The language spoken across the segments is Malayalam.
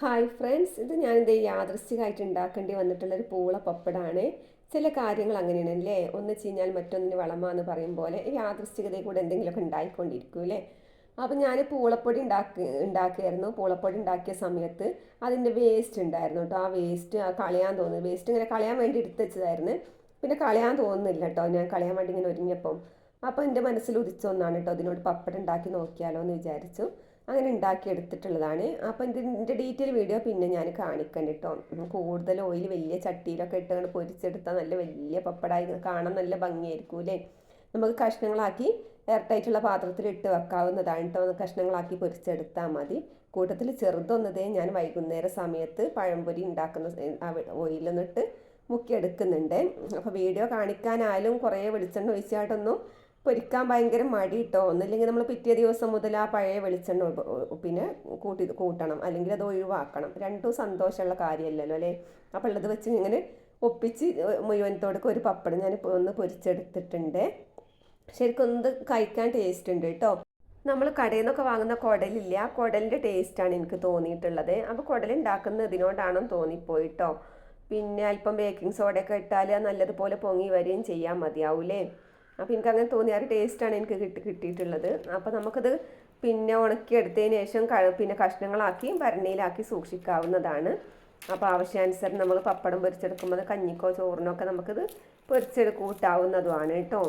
ഹായ് ഫ്രണ്ട്സ് ഇത് ഞാൻ ഇത് യാദൃശ്ചികമായിട്ട് ഉണ്ടാക്കേണ്ടി വന്നിട്ടുള്ളൊരു പൂള പപ്പടാണ്. ചില കാര്യങ്ങൾ അങ്ങനെയാണ് അല്ലേ ഒന്ന് ചീഞ്ഞാൽ മറ്റൊന്നിന് വളമാന്ന് പറയും പോലെ യാദൃശ്ചികതയിൽ കൂടെ എന്തെങ്കിലുമൊക്കെ ഉണ്ടായിക്കൊണ്ടിരിക്കും അല്ലേ? അപ്പം ഞാൻ പൂളപ്പൊടി ഉണ്ടാക്കി ഉണ്ടാക്കിയായിരുന്നു. പൂളപ്പൊടി ഉണ്ടാക്കിയ സമയത്ത് അതിന്റെ വേസ്റ്റ് ഉണ്ടായിരുന്നു കേട്ടോ ആ വേസ്റ്റ് ആ കളയാൻ തോന്നുന്നു. വേസ്റ്റ് ഇങ്ങനെ കളയാൻ വേണ്ടി എടുത്ത് വെച്ചതായിരുന്നു. പിന്നെ കളയാൻ തോന്നുന്നില്ല കേട്ടോ ഞാൻ കളയാൻ വേണ്ടി ഇങ്ങനെ ഒരുങ്ങിയപ്പം. അപ്പോൾ എന്റെ മനസ്സിൽ ഉദിച്ചൊന്നാണ് കേട്ടോ അതിനോട് പപ്പടം ഉണ്ടാക്കി നോക്കിയാലോ എന്ന് വിചാരിച്ചു. അങ്ങനെ ഉണ്ടാക്കി എടുത്തിട്ടുള്ളതാണ് അപ്പോൾ ഇതിന്റെ ഡീറ്റെയിൽ വീഡിയോ പിന്നെ ഞാൻ കാണിക്കണം കേട്ടോ കൂടുതൽ ഓയിൽ വലിയ ചട്ടിയിലൊക്കെ ഇട്ട് പൊരിച്ചെടുത്താൽ നല്ല വലിയ പപ്പടായി കാണാൻ നല്ല ഭംഗിയായിരിക്കും അല്ലേ നമുക്ക് കഷ്ണങ്ങളാക്കി എയർടൈറ്റുള്ള പാത്രത്തിൽ ഇട്ട് വെക്കാവുന്നതാണ് കേട്ടോ കഷ്ണങ്ങളാക്കി പൊരിച്ചെടുത്താൽ മതി. കൂട്ടത്തിൽ ചെറുതൊന്നതേ ഞാൻ വൈകുന്നേര സമയത്ത് പഴംപൊരി ഉണ്ടാക്കുന്ന ഓയിലൊന്നിട്ട് മുക്കിയെടുക്കുന്നുണ്ട്. അപ്പോൾ വീഡിയോ കാണിക്കാനായാലും കുറേ വെളിച്ചെണ്ണ ഒഴിച്ചായിട്ടൊന്നും പൊരിക്കാൻ ഭയങ്കര മടി കിട്ടോ ഒന്നില്ലെങ്കിൽ നമ്മൾ പിറ്റേ ദിവസം മുതൽ ആ പഴയ വെളിച്ചെണ്ണ പിന്നെ കൂട്ടി കൂട്ടണം. അല്ലെങ്കിൽ അത് ഒഴിവാക്കണം. രണ്ടും സന്തോഷമുള്ള കാര്യമല്ലല്ലോ അല്ലേ? അപ്പോൾ ഉള്ളത് വെച്ച് ഇങ്ങനെ ഒപ്പിച്ച് മുഴുവനത്തോടൊക്കെ ഒരു പപ്പടം ഞാൻ ഒന്ന് പൊരിച്ചെടുത്തിട്ടുണ്ട്. ശരിക്കും ഒന്ന് കഴിക്കാൻ ടേസ്റ്റ് ഉണ്ട് കേട്ടോ. നമ്മൾ കടയിൽ നിന്നൊക്കെ വാങ്ങുന്ന കുടലില്ല? ആ കുടലിന്റെ ടേസ്റ്റാണ് എനിക്ക് തോന്നിയിട്ടുള്ളത്. അപ്പോൾ കുടൽ ഇതിനോടാണെന്ന് തോന്നിപ്പോയിട്ടോ പിന്നെ അല്പം ബേക്കിംഗ് സോഡയൊക്കെ ഇട്ടാൽ നല്ലതുപോലെ പൊങ്ങി വരികയും ചെയ്യാൻ മതിയാവൂലേ അപ്പോൾ എനിക്ക് അങ്ങനെ തോന്നിയ ഒരു ടേസ്റ്റാണ് എനിക്ക് കിട്ടി കിട്ടിയിട്ടുള്ളത്. അപ്പോൾ നമുക്കത് പിന്നെ ഉണക്കിയെടുത്തതിന് ശേഷം പിന്നെ കഷ്ണങ്ങളാക്കി ഭരണിയിലാക്കി സൂക്ഷിക്കാവുന്നതാണ്. അപ്പോൾ ആവശ്യാനുസരണം നമ്മൾ പപ്പടം പൊരിച്ചെടുക്കുമ്പോൾ കഞ്ഞിക്കോ ചോറിനോ ഒക്കെ നമുക്കിത് പൊരിച്ചെടുക്കൂട്ടാവുന്നതുമാണ് കേട്ടോ.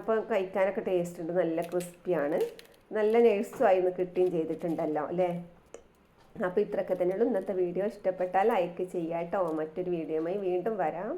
അപ്പോൾ കഴിക്കാനൊക്കെ ടേസ്റ്റ് ഉണ്ട്. നല്ല ക്രിസ്പിയാണ് നല്ല നേഴ്സും ആയിരുന്നു കിട്ടുകയും ചെയ്തിട്ടുണ്ടല്ലോ അല്ലേ? അപ്പോൾ ഇത്രയൊക്കെ തന്നെയുള്ളൂ. ഇന്നത്തെ വീഡിയോ ഇഷ്ടപ്പെട്ടാൽ ലൈക്ക് ചെയ്യാം കേട്ടോ. മറ്റൊരു വീഡിയോയുമായി വീണ്ടും വരാം.